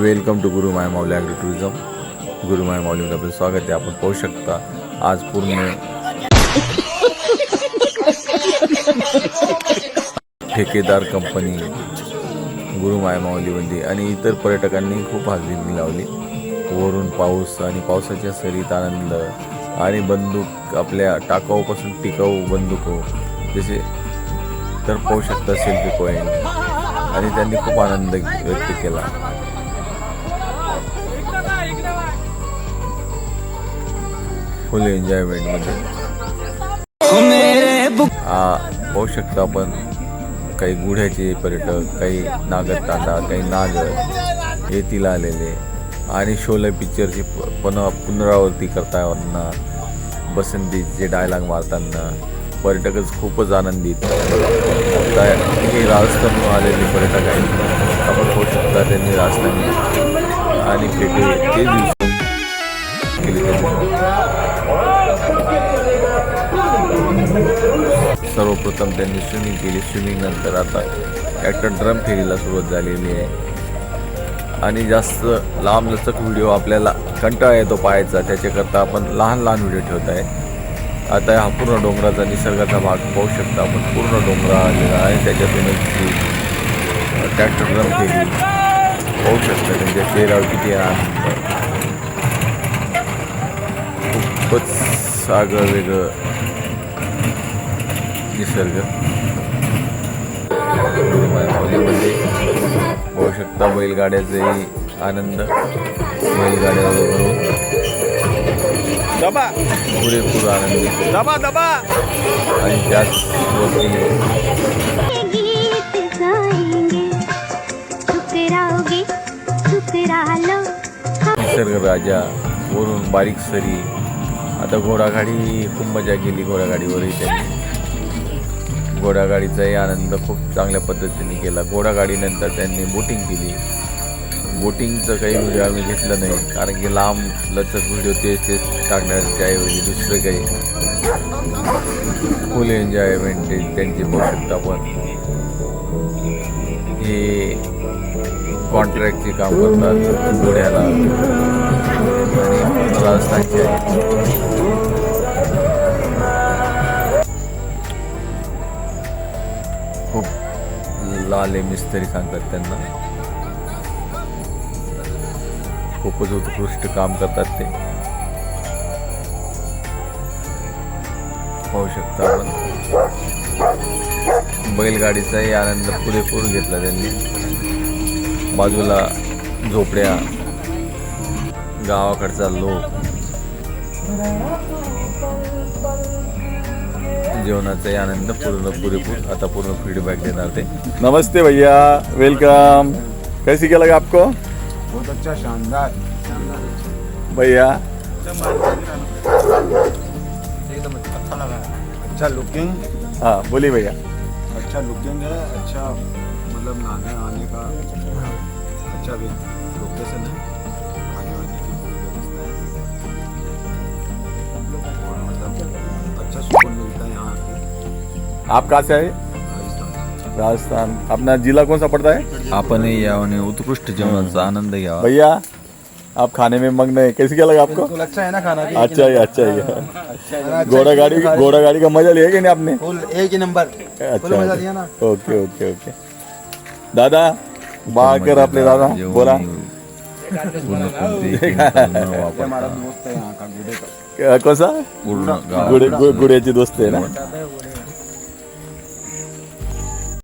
Welcome to Guru my Mauli agree tourism गुरु माय माऊलीमध्ये आपलं स्वागत आहे. आपण पाहू शकता आज पूर्ण ठेकेदार कंपनी गुरु माय माऊलीमध्ये आणि इतर पर्यटकांनी खूप हजेरी लावली. वरून पाऊस आणि पावसाच्या सरीत आनंद आणि बंदूक आपल्या टाकाऊपासून टिकाऊ बंदूक हो. जसे तर पाहू शकता सेल्फी पॉईंट आणि त्यांनी खूप आनंद व्यक्त केला. फुल एन्जॉयमेंटमध्ये आ, पाहू शकता आपण काही गुढ्याचे पर्यटक काही नागरतांडा काही नागर येथील आलेले. आणि शोले पिक्चरची पण पुनरावृत्ती करताना बसंतीचे डायलॉग मारताना पर्यटकच खूपच आनंदित. आता हे राजस्थानहून आलेले पर्यटक आहेत. आपण पाहू शकता त्यांनी राजस्थान आणि पेटे ते दिवस केले सर्वप्रथम त्यांनी स्विमिंग केली. स्विमिंग नंतर आता ॲक्टर ड्रम फेरीला सुरुवात झालेली आहे. आणि जास्त लांब लचक व्हिडिओ आपल्याला कंटाळा येतो पाहायचा. त्याच्याकरता आपण लहान लहान व्हिडिओ ठेवत आहे. आता हा पूर्ण डोंगराचा निसर्गाचा भाग पाहू शकता आपण. पूर्ण डोंगरा आलेला आहे. त्याच्यातूनच ट्रॅक्टर ड्रम पाहू शकता त्यांच्या चेहऱ्यावर किती आहे खूपच सागं वेगळं निसर्ग. पाहू शकता बैलगाड्याचाही आनंद. बैलगाड्यावर दबा. पुरेपूर आनंदी दबा दबा. आणि त्याच निसर्ग राजा वरून बारीक सरी. आता घोडागाडी खूप मजा केली घोडागाडीवरही त्यांनी. घोडागाडीचाही आनंद खूप चांगल्या पद्धतीने केला. घोडागाडीनंतर त्यांनी बोटिंग केली. बोटिंगचं काही व्हिडिओ आम्ही घेतलं नाही. कारण की लांब लचक व्हिडिओ तेच तेच टाकण्याच्या ऐवजी दुसरं काही. फुल एन्जॉयमेंट त्यांची पाहू शकता आपण हे कॉन्ट्रॅक्टचे काम करतात घोड्याला आणि राजस्थानचे खूप लाले मिस्त्री सांगतात त्यांना. खूपच उत्कृष्ट काम करतात ते. पाहू शकता आपण. बैलगाडीचाही आनंद पुरेपूर घेतला त्यांनी. बाजूला झोपड्या गावाकडचा लोक. जेवणाचाही आनंद पूर्ण पुरेपूर. आता पूर्ण फीडबॅक देणार ते. नमस्ते भैया वेलकम कैसी क्या लगा आपको? बहुत अच्छा शानदार। भैया। एकदम अच्छा लगा। अच्छा लुकिंग हाँ बोलिए भैया। अच्छा लुकिंग है अच्छा मतलब नहाने आने का अच्छा भी लोकेशन है। खाने वाने की पूरी व्यवस्था है। और मतलब अच्छा सुकून मिलता है यहाँ आके आप कहाँ से आए? राजस्थान। अपना जिला कौन सा पड़ता है? आपने ही उत्कृष्ट जीवन से आनंद घ्यावा भैया आप खाने में मग्न है कैसे क्या लगा आपको? अच्छा है ना खाना अच्छा ही अच्छा ही। हाँ, अच्छा अच्छा घोड़ा गाड़ी अच्छा घोड़ा गाड़ी का मज़ा लिया कि नहीं आपने? एक ही नंबर। अच्छा ओके ओके ओके। दादा बा कर आपने दादा। बोला। कौन सा? गुड़े गुड्याची दोस्त है ना?